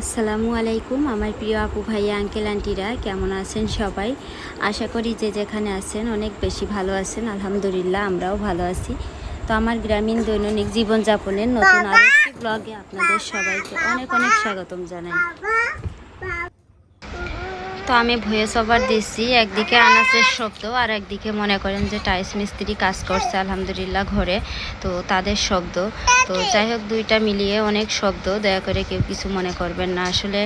আসসালামু আলাইকুম, আমার প্রিয় আপু ভাইয়া আঙ্কেল আন্টিরা কেমন আছেন সবাই? আশা করি যে যেখানে আছেন অনেক বেশি ভালো আছেন, আলহামদুলিল্লাহ আমরাও ভালো আছি। তো আমার গ্রামীণ দৈনন্দিন জীবনযাপনের নতুন আরেকটি ব্লগে আপনাদের সবাইকে অনেক অনেক স্বাগতম জানাই। তো আমি ভয়েস ওভার দিচ্ছি একদিকে আনাসের শব্দ আর একদিকে মনে করেন যে টাইস মিস্ত্রি কাজ করছে আলহামদুলিল্লাহ ঘরে, তো তাদের শব্দ। তো যাই হোক, দুইটা মিলিয়ে অনেক শব্দ। দয়া করে কেউ কিছু মনে করবেন না। আসলে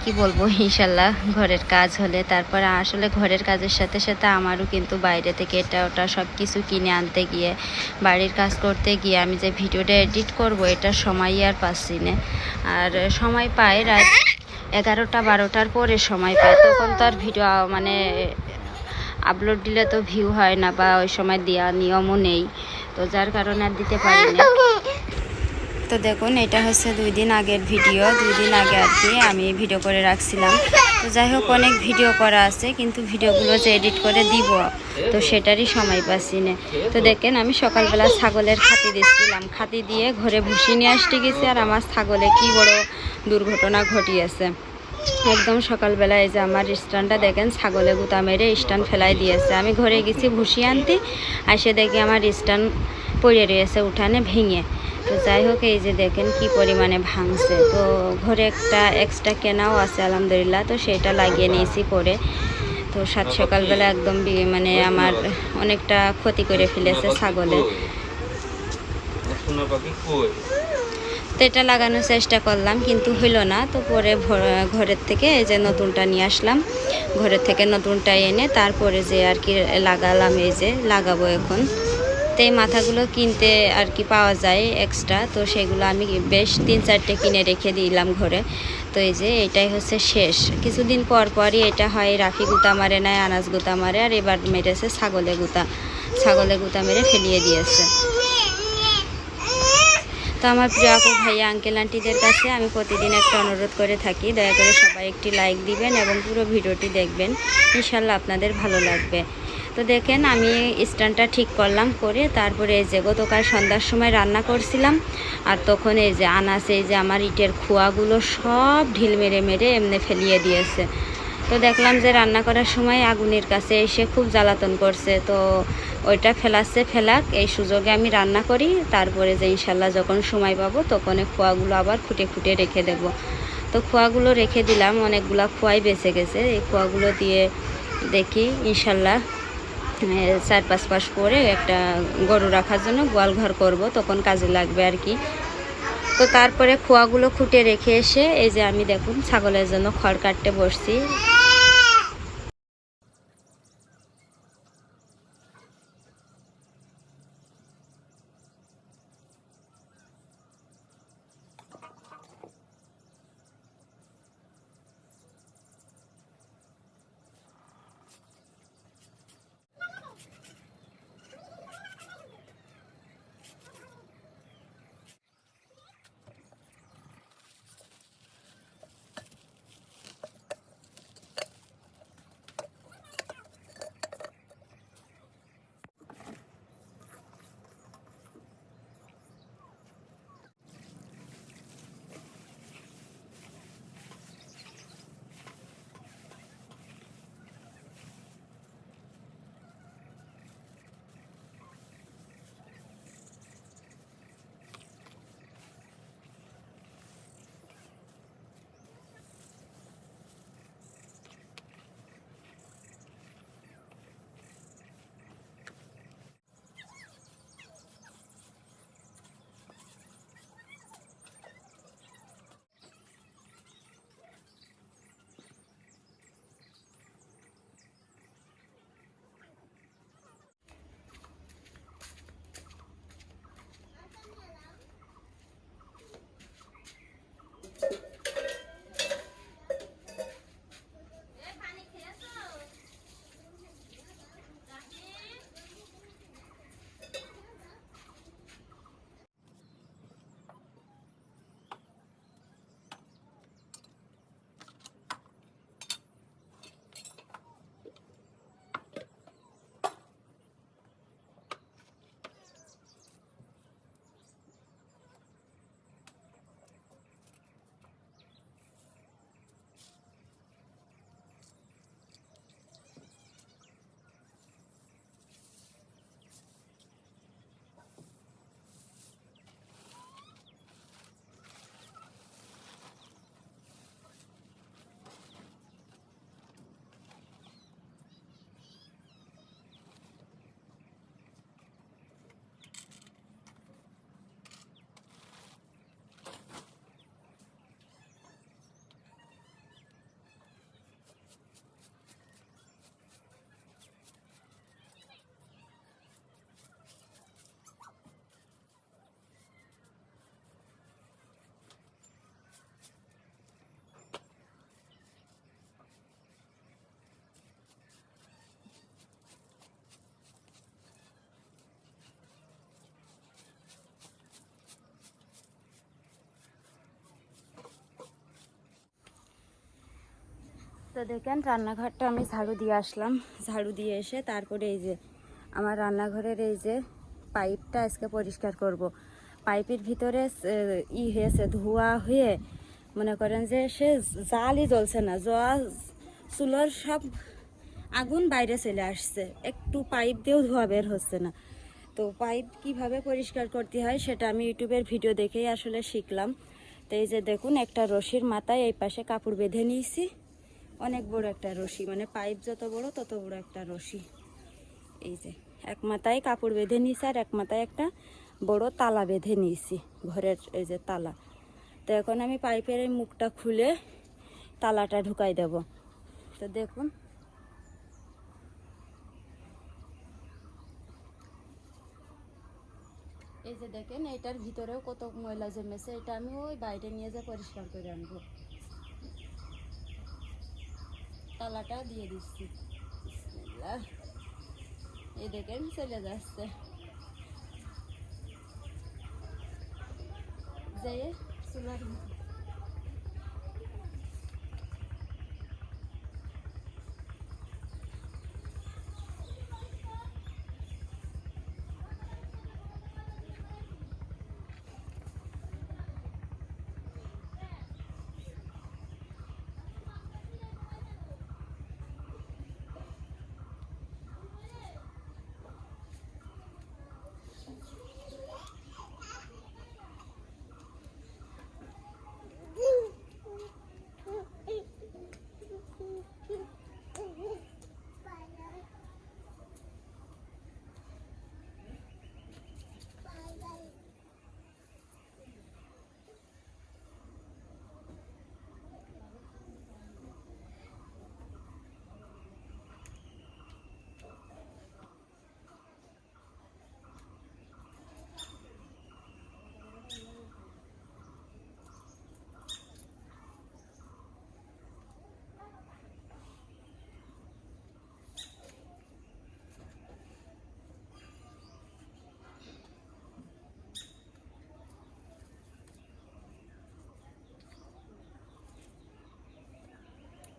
কি বলব? ইনশাল্লাহ ঘরের কাজ হলে। তারপরে আসলে ঘরের কাজের সাথে সাথে আমারও কিন্তু বাইরে থেকে এটা ওটা সব কিছু কিনে আনতে গিয়ে, বাড়ির কাজ করতে গিয়ে আমি যে ভিডিওটা এডিট করব, এটা সময়ই আর পাচ্ছি না। আর সময় পাই রাত এগারোটা, বারোটার পরে সময় পায়। তখন তো আর ভিডিও মানে আপলোড দিলে তো ভিউ হয় না বা ওই সময় দেওয়া নিয়মও নেই। তো যার কারণে আর দিতে পারি না তো দেখুন, এটা হচ্ছে দুই দিন আগের ভিডিও। দুই দিন আগে আর কি আমি ভিডিও করে রাখছিলাম। তো যাই হোক, অনেক ভিডিও করা আছে, কিন্তু ভিডিওগুলো যে এডিট করে দিব, তো সেটারই সময় পাচ্ছি না। তো দেখেন, আমি সকালবেলা ছাগলের খাতি দিচ্ছিলাম। খাতি দিয়ে ঘরে ভুসি নিয়ে আসতে গেছি, আর আমার ছাগলে কি বড় দুর্ঘটনা ঘটিয়েছে। একদম সকালবেলা এই যে আমার স্ট্যান্ডটা দেখেন, ছাগলে গুতা মেরে স্ট্যান্ড ফেলাই দিয়েছে। আমি ঘরে গেছি ভুসি আনতে আসে দেখি আমার স্ট্যান্ড পড়ে রয়েছে উঠানে ভেঙে। তো যাই হোক, এই যে দেখেন কি পরিমাণে ভাঙছে। তো ঘরে একটা এক্সট্রা কেনাও আছে, আলহামদুলিল্লাহ। তো সেটা লাগিয়ে নিয়েছি পরে। তো সাত সকালবেলা একদম মানে আমার অনেকটা ক্ষতি করে ফেলেছে ছাগলে। তো এটা লাগানোর চেষ্টা করলাম, কিন্তু হইল না। তো পরে ঘরের থেকে এই যে নতুনটা নিয়ে আসলাম। ঘরের থেকে নতুনটা এনে তারপরে যে আর কি লাগালাম, এই যে লাগাবো এখন। এই মাথাগুলো কিনতে আর কি পাওয়া যায় এক্সট্রা তো সেগুলো আমি বেশ তিন চারটে কিনে রেখে দিলাম ঘরে। তো এই যে এটাই হচ্ছে শেষ। কিছুদিন পর পরই এটা হয় রাফি গুতা মারে, নেয় আনাজ গুতা মারে, আর এবার মেরেছে ছাগলে গুতা। ছাগলে গুতা মেরে ফেলিয়ে দিয়েছে। তো আমার প্রিয় আপু ভাইয়া আঙ্কেল আন্টিদের কাছে আমি প্রতিদিন একটা অনুরোধ করে থাকি। দয়া করে সবাই একটি লাইক দিবেন এবং পুরো ভিডিওটি দেখবেন। ইনশাল্লাহ আপনাদের ভালো লাগবে। তো দেখেন, আমি স্ট্যান্ডটা ঠিক করলাম করে তারপরে এই যে গতকাল সন্ধ্যার সময় রান্না করছিলাম। আর তখন এই যে আনাস, এই যে আমার ইটের খোয়াগুলো সব ঢিল মেরে মেরে এমনি ফেলিয়ে দিয়েছে। তো দেখলাম যে রান্না করার সময় আগুনের কাছে এসে খুব জ্বালাতন করছে। তো ওইটা ফেলাচ্ছে, ফেলাক, এই সুযোগে আমি রান্না করি। তারপরে যে ইনশাল্লাহ যখন সময় পাবো, তখন এই খোয়াগুলো আবার খুঁটে খুঁটে রেখে দেব। তো খোয়াগুলো রেখে দিলাম, অনেকগুলো খোয়াই বেঁচে গেছে। এই খোয়াগুলো দিয়ে দেখি, ইনশাল্লাহ চার পাঁচ পাশ করে একটা গরু রাখার জন্য গোয়াল ঘর করব, তখন কাজে লাগবে আর কি। তো তারপরে খোয়াগুলো খুঁটে রেখে এসে এই যে আমি দেখুন ছাগলের জন্য খড় কাটতে বসছি। তো দেখেন, রান্নাঘরটা আমি ঝাড়ু দিয়ে আসলাম। ঝাড়ু দিয়ে এসে তারপরে এই যে আমার রান্নাঘরের এই যে পাইপটা আজকে পরিষ্কার করব। পাইপের ভিতরে ই হয়েছে, ধোয়া হয়ে মনে করেন যে সে জালই জ্বলছে না জল চুলোর সব আগুন বাইরে চলে আসছে। একটু পাইপ দিয়েও ধোয়া বের হচ্ছে না। তো পাইপ কীভাবে পরিষ্কার করতে হয় সেটা আমি ইউটিউবের ভিডিও দেখেই আসলে শিখলাম। তো এই যে দেখুন, একটা রশির মাথায় এই পাশে কাপড় বেঁধে নিয়েছি। অনেক বড় একটা রশি মানে পাইপ যত বড় তত বড় একটা রশি। এই যে, এক মাথায় কাপড় বেঁধে নিয়েছি আর এক মাথায় একটা বড় তালা বেঁধে নিয়েছি, ঘরের এই যে তালা। তো এখন আমি পাইপের এই মুখটা খুলে তালাটা ঢুকাই দেব। তো দেখুন। এই যে দেখেন, এটার ভিতরেও কত ময়লা জমেছে, এটা আমি ওই বাইরে নিয়ে যা পরিষ্কার করে আনব। তালাটা দিয়ে দিচ্ছি বিসমিল্লাহ। এই দেখেন চলে যাচ্ছে যেয়ে চুলার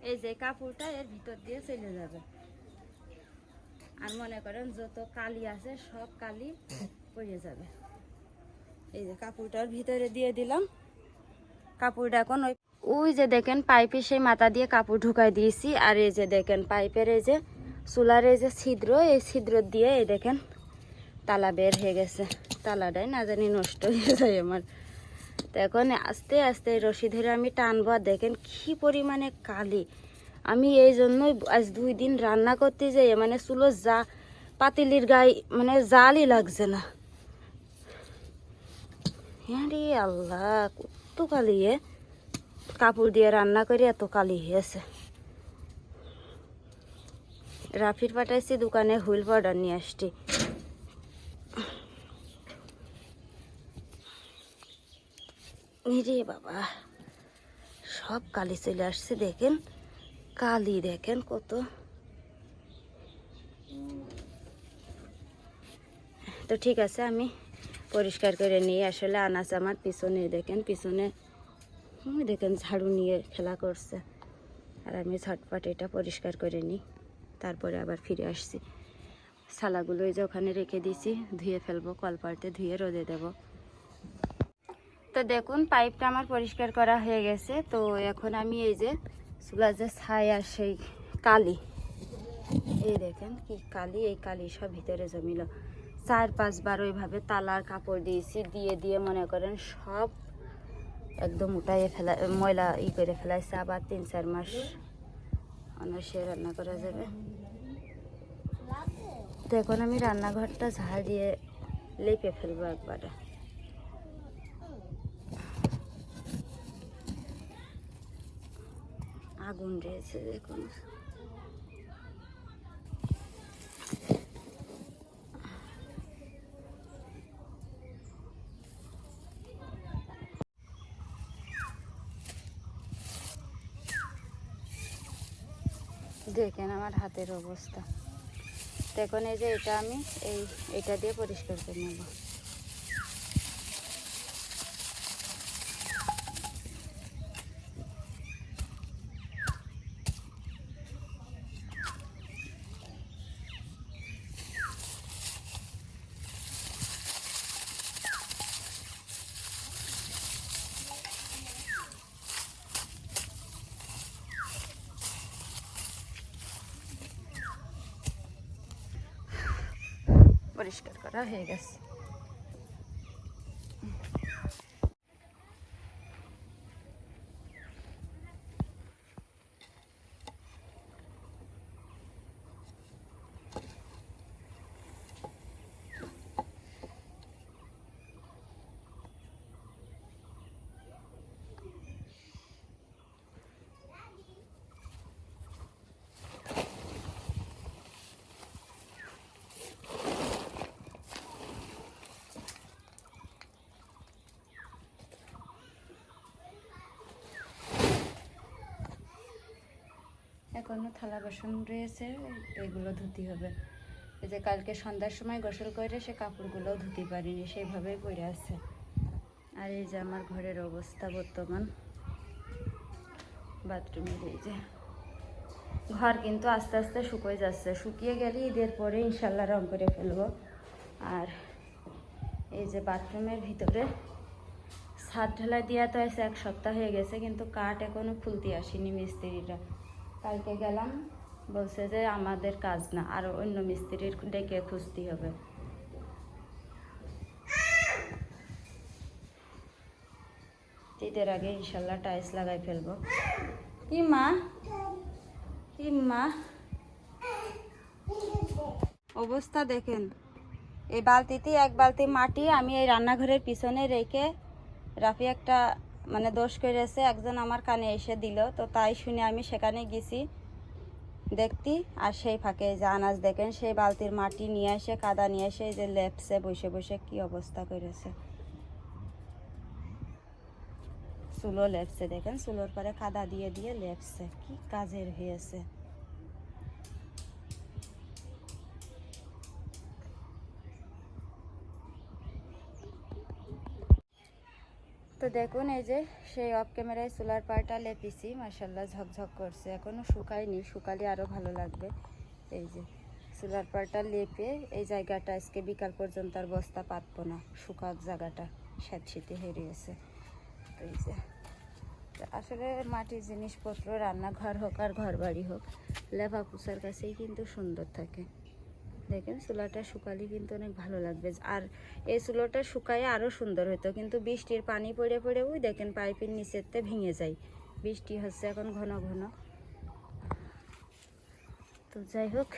এই যে কাপড়টা এর ভিতর দিয়ে চলে যাবে। আর মনে করেন যত কালি আছে, সব কালি পড়ে যাবে। এই যে কাপড়টার ভিতরে দিয়ে দিলাম। কাপড়টা এখন ওই ওই যে দেখেন পাইপে সেই মাথা দিয়ে কাপড় ঢুকাই দিয়েছি। আর এই যে দেখেন পাইপের এই যে চুলার এই যে ছিদ্র, এই ছিদ্র দিয়ে এই দেখেন তালা বের হয়ে গেছে। তালাটাই না জানি নষ্ট হয়ে যায় আমার। তো আস্তে আস্তে রশি ধরে আমি টানবো, আর দেখেন কি পরিমাণে কালি। আমি এই জন্যই আজ দুই দিন রান্না করতে যাই মানে চুলো যা পাতিলির গায়ে মানে জালই লাগছে না। হ্যাঁ আল্লাহ, কত কালি, এ। কাপড় দিয়ে রান্না করে এত কালি হয়েছে। রাফির পাঠাইছি, দোকানে হুইল পাউডার নিয়ে আসছি। রে বাবা, সব কালি চলে আসছে, দেখেন। কালি দেখেন কত। তো ঠিক আছে, আমি পরিষ্কার করে নিয়ে আসলে আনাজ আমার পিছনে, দেখেন পিছনে দেখেন, ঝাড়ু নিয়ে খেলা করছে। আর আমি ঝটপট এটা পরিষ্কার করে নিই। তারপরে আবার ফিরে আসছি। সালাগুলো এই যে ওখানে রেখে দিয়েছি, ধুয়ে ফেলব, কলপাড়তে ধুয়ে রোদে দেবো। তো দেখুন, পাইপটা আমার পরিষ্কার করা হয়ে গেছে। তো এখন আমি এই যে চুলার যে আর সেই কালি, এই দেখেন কি কালি, এই কালি সব ভিতরে জমিল। চার পাঁচবার ওইভাবে তালার কাপড় দিয়েছি, দিয়ে দিয়ে মনে করেন সব একদম উঠাইয়ে ফেলা, ময়লা ই করে ফেলাইছে। আবার তিন চার মাস অনার্সে রান্না করা যাবে। তো এখন আমি রান্নাঘরটা ঝাড় দিয়ে লেপে ফেলব একবারে। আগুন রয়েছে, দেখুন। দেখেন আমার হাতের অবস্থা। দেখুন, এই যে এটা আমি, এই, এটা দিয়ে পরিষ্কার করে নেব। পরিষ্কার করা হয়ে গেছে। এখনও থালা বাসন রয়েছে, এগুলো ধুতে হবে। এই যে কালকে সন্ধ্যার সময় গোসল করে সে কাপড়গুলোও ধুতে পারিনি, সেইভাবেই পড়ে আছে। আর এই যে আমার ঘরের অবস্থা বর্তমান। বাথরুমের এই যে ঘর কিন্তু আস্তে আস্তে শুকিয়ে যাচ্ছে। শুকিয়ে গেলে ঈদের পরে ইনশাল্লাহ রং করে ফেলব। আর এই যে বাথরুমের ভিতরে ছাদ ঢালাই দেওয়া তো এক সপ্তাহ হয়ে গেছে, কিন্তু কাঠ এখনও খুলতে আসেনি মিস্ত্রিরা। কালকে গেলাম, বলছে যে আমাদের কাজ না, আর অন্য মিস্ত্রির ডেকে খুঁজতে হবে। ঈদের আগে ইনশাল্লাহ টাইলস লাগাই ফেলব। কি মা? কি মা? অবস্থা দেখেন। এই বালতিতে এক বালতি মাটি আমি এই রান্নাঘরের পিছনে রেখে রাফি একটা মানে দোষ করেছে, একজন আমার কানে এসে দিল। তো তাই শুনে আমি সেখানে গেছি দেখতি। আর সেই ফাঁকে যে আনাজ দেখেন, সেই বালতির মাটি নিয়ে এসে, কাদা নিয়ে এসে যে লেপসে বসে বসে কি অবস্থা করেছে। চুলো লেপসে দেখেন, চুলোর পরে কাদা দিয়ে দিয়ে লেপসে, কি কাজের হয়েছে। তো দেখুন, এই যে সেই অফ ক্যামেরায় সোলার পারটা লেপিছি। মার্শাল্লাহ ঝকঝক করছে। এখনও শুকায়নি, শুকালে আরও ভালো লাগবে। এই যে সোলার পারটা লেপে এই জায়গাটা, আজকে বিকাল পর্যন্ত আর বস্তা পাতবো না। শুকাক জায়গাটা স্যাঁতশীতে হেরিয়েছে। তো এই যে আসলে মাটির জিনিসপত্র, রান্নাঘর হোক আর ঘর বাড়ি হোক লেপা পুষার কাছেই কিন্তু সুন্দর থাকে। দেখেন চুলাটা শুকালে কিন্তু অনেক ভালো লাগবে। আর এই চুলোটা শুকায় আরও সুন্দর হতো কিন্তু বৃষ্টির পানি পড়ে পড়ে ওই দেখেন পাইপের নিচেতে ভেঙে যায়। বৃষ্টি হচ্ছে এখন ঘন ঘন। তো যাই হোক,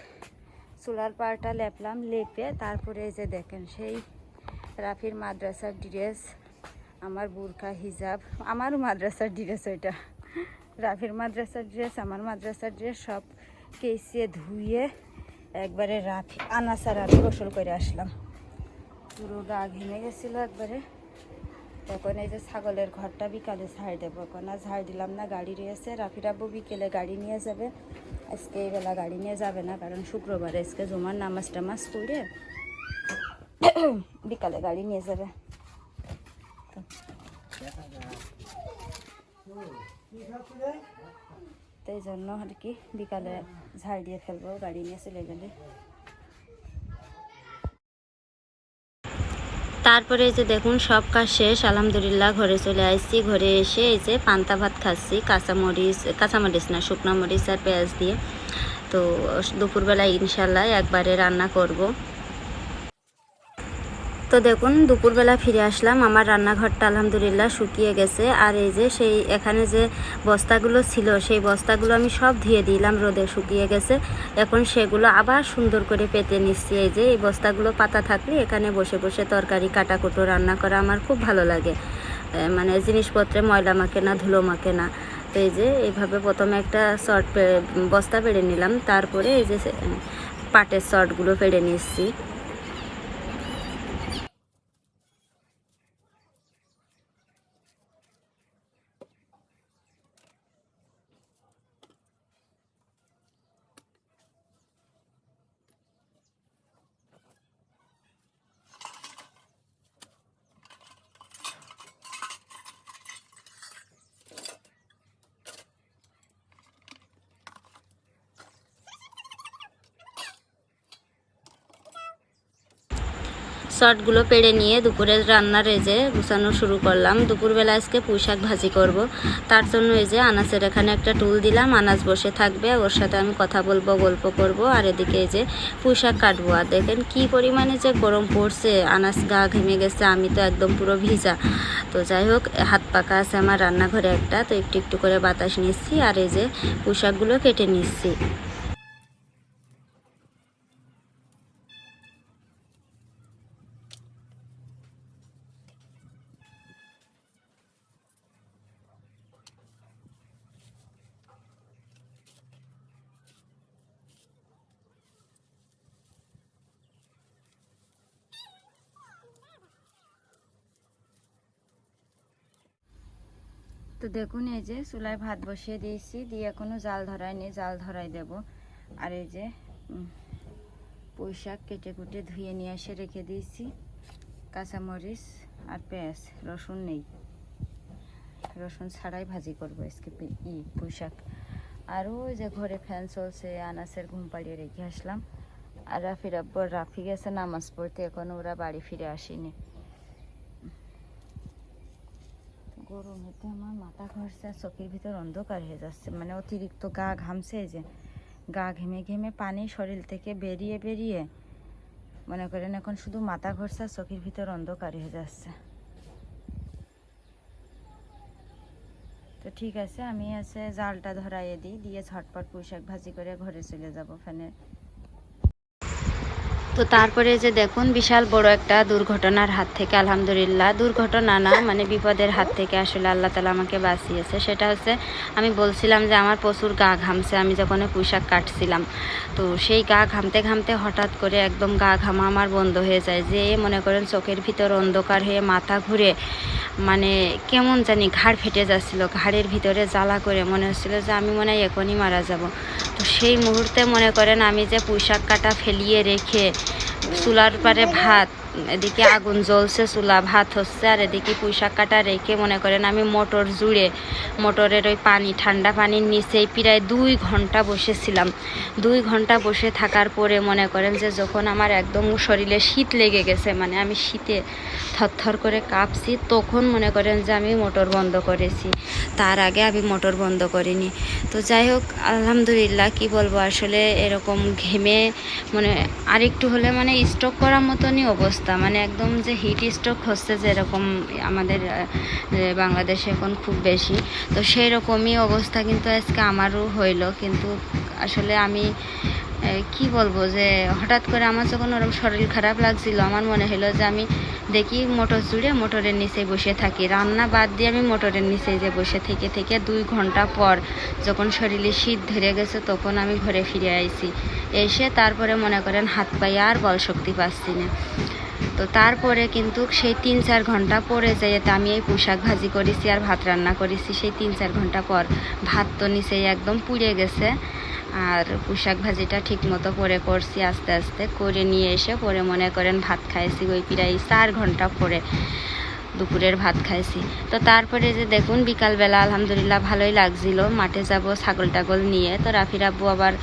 চুলার পাড়টা লেপলাম, লেপে তারপরে যে দেখেন সেই রাফির মাদ্রাসার ড্রেস, আমার বুরকা হিজাব, আমারও মাদ্রাসার ড্রেস ওইটা। রাফির মাদ্রাসার ড্রেস, আমার মাদ্রাসার ড্রেস সব কেসিয়ে ধুয়ে একবারে রাফি আনাসার আমি গোসল করে আসলাম। পুরো গা ঘেমে গেছিল একবারে। তখন এই যে ছাগলের ঘরটা বিকালে ঝাড় দেবো। এখন আর ঝাড় দিলাম না, গাড়ি রয়েছে। রাফির আব্বু বিকেলে গাড়ি নিয়ে যাবে। আজকে এই বেলা গাড়ি নিয়ে যাবে না, কারণ শুক্রবার আজকে জমার নামাজ টামাজ পড়ে বিকালে গাড়ি নিয়ে যাবে। তো। তো এই জন্য আর কি বিকালে ঝাড় দিয়ে ফেলব, গাড়ি নিয়ে চলে গেলে। তারপরে এই যে দেখুন, সব কাজ শেষ, আলহামদুলিল্লাহ ঘরে চলে আসছি। ঘরে এসে এই যে পান্তা ভাত খাচ্ছি, কাঁচামরিচ কাঁচামরিচ না, শুকনো মরিচ আর পেঁয়াজ দিয়ে। তো দুপুরবেলা ইনশাল্লাহ একবারে রান্না করব। তো দেখুন, দুপুরবেলা ফিরে আসলাম। আমার রান্নাঘরটা আলহামদুলিল্লাহ শুকিয়ে গেছে। আর এই যে সেই এখানে যে বস্তাগুলো ছিল, সেই বস্তাগুলো আমি সব ধুয়ে দিলাম, রোদে শুকিয়ে গেছে। এখন সেগুলো আবার সুন্দর করে পেতে নিচ্ছি। এই যে এই বস্তাগুলো পাতা থাকলে এখানে বসে বসে তরকারি, কাটাকুটো রান্না করা আমার খুব ভালো লাগে। মানে জিনিসপত্রে ময়লা মাখে না, ধুলো মাখে না। তো এই যে এইভাবে প্রথমে একটা শর্ট বস্তা পেড়ে নিলাম। তারপরে এই যে পাটের শর্টগুলো পেড়ে নিচ্ছি। শর্টগুলো পেড়ে নিয়ে দুপুরের রান্নার এই যে গুছানো শুরু করলাম। দুপুরবেলা আজকে পুঁই শাক ভাজি করব। তার জন্য এই যে আনাসের এখানে একটা টুল দিলাম। আনাস বসে থাকবে, ওর সাথে আমি কথা বলব, গল্প করব। আর এদিকে এই যে পুঁই শাক কাটবো। আর দেখেন কি পরিমাণে যে গরম পড়ছে, আনাস গা ঘেমে গেছে, আমি তো একদম পুরো ভিজা। তো যাই হোক, হাত পাকা আছে আমার রান্নাঘরে একটা, তো একটু একটু করে বাতাস নিচ্ছি। আর এই যে পুঁই শাকগুলো কেটে নিচ্ছি। তো দেখুন এই যে চুলায় ভাত বসিয়ে দিয়েছি দিয়ে এখনও জাল ধরায়নি জাল ধরাই দেব। আর এই যে উম, পুঁই শাক কেটে কুটে ধুয়ে নিয়ে এসে রেখে দিয়েছি। কাঁচামরিচ আর পেঁয়াজ রসুন নেই। রসুন ছাড়াই ভাজি করব আজকে ই পুঁই শাক। আর ওই যে ঘরে ফ্যান চলছে আনাসের ঘুম পাড়িয়ে রেখে আসলাম। আর রাফির আব্বর রাফি গেছে নামাজ পড়তে এখনও ওরা বাড়ি ফিরে আসেনি। গরমেতে আমার মাথা ঘষছে আর চোখের ভিতর অন্ধকার হয়ে যাচ্ছে। মানে অতিরিক্ত গা ঘামছে যে গা ঘেমে ঘেমে পানি শরীর থেকে বেরিয়ে বেরিয়ে মনে করেন এখন শুধু মাথা ঘষছে আর চোখের ভিতর অন্ধকার হয়ে যাচ্ছে। তো ঠিক আছে আমি আছে জালটা ধরাইয়ে দিই দিয়ে ঝটপট পুঁইশাক ভাজি করে ঘরে চলে যাব ফ্যানে তো তারপরে যে দেখুন, বিশাল বড় একটা দুর্ঘটনার হাত থেকে, আলহামদুলিল্লাহ। দুর্ঘটনা না মানে বিপদের হাত থেকে আসলে আল্লাহ তালা আমাকে বাঁচিয়েছে। সেটা হচ্ছে, আমি বলছিলাম যে আমার প্রচুর গা ঘামছে, আমি যখন পোশাক কাটছিলাম। তো সেই গা ঘামতে ঘামতে হঠাৎ করে একদম গা ঘামা আমার বন্ধ হয়ে যায়, যে মনে করেন চোখের ভিতর অন্ধকার হয়ে মাথা ঘুরে মানে কেমন জানি ঘাড় ফেটে যাচ্ছিল। ঘাড়ের ভিতরে জ্বালা করে মনে হচ্ছিল যে আমি মনে হয় এখনই মারা যাব। তো সেই মুহূর্তে মনে করেন আমি যে পোশাক কাটা ফেলিয়ে রেখে চুলার পারে ভাত এদিকে আগুন জ্বলছে, চুলা ভাত হচ্ছে, আর এদিকে পুঁইশাক কাটা রেখে মনে করেন আমি মোটর জুড়ে, মোটরের ওই পানি, ঠান্ডা পানির নিচেই প্রায় দুই ঘণ্টা বসেছিলাম। দুই ঘণ্টা বসে থাকার পরে মনে করেন যে যখন আমার একদম শরীরে শীত লেগে গেছে মানে আমি শীতে থরথর করে কাঁপছি, তখন মনে করেন যে আমি মোটর বন্ধ করেছি। তার আগে আমি মোটর বন্ধ করিনি। তো যাই হোক, আলহামদুলিল্লাহ, কি বলব, আসলে এরকম ঘেমে মানে আরেকটু হলে মানে স্ট্রোক করার মতনই অবস্থা। মানে একদম যে হিট স্ট্রোক হচ্ছে যেরকম আমাদের বাংলাদেশে এখন খুব বেশি। তো সেই রকমই অবস্থা কিন্তু আজকে আমারও হইল। কিন্তু আসলে আমি কি বলব যে হঠাৎ করে আমার যখন ওরকম শরীর খারাপ লাগছিল, আমার মনে হলো যে আমি দেখি মোটর জুড়ে মোটরের নিচে বসে থাকি। রান্না বাদ দিয়ে আমি মোটরের নিচে যে বসে থেকে থেকে দুই ঘণ্টা পর যখন শরীরে শীত ধরে গেছে, তখন আমি ঘরে ফিরে আইছি। এসে তারপরে মনে করেন হাত পায়ে আর বল শক্তি পাচ্ছি না। তো তারপরে কিন্তু সেই তিন চার ঘণ্টা পরে যেতে আমি এই পোশাক ভাজি করেছি আর ভাত রান্না করেছি। সেই তিন চার ঘণ্টা পর ভাত তো নিচেই একদম পুড়ে গেছে। আর পোশাক ভাজিটা ঠিক মতো পরে করছি আস্তে আস্তে। করে নিয়ে এসে পরে মনে করেন ভাত খাইছি ওই প্রায় চার ঘণ্টা পরে। দুপুরের ভাত খাইছি। তো তারপরে যে দেখুন, বিকালবেলা আলহামদুলিল্লাহ ভালোই লাগছিল। মাঠে যাব, ছাগল টাগল নিয়ে। তো রাফির আব্বু আবার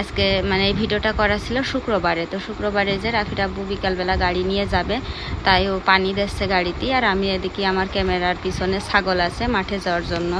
আজকে মানে এই ভিডিওটা করা ছিল শুক্রবারে। তো শুক্রবারে যে রাফির আব্বু বিকালবেলা গাড়ি নিয়ে যাবে, তাই ও পানি দিচ্ছে গাড়িতে। আর আমি এদিকে আমার ক্যামেরার পিছনে ছাগল আছে মাঠে যাওয়ার জন্য।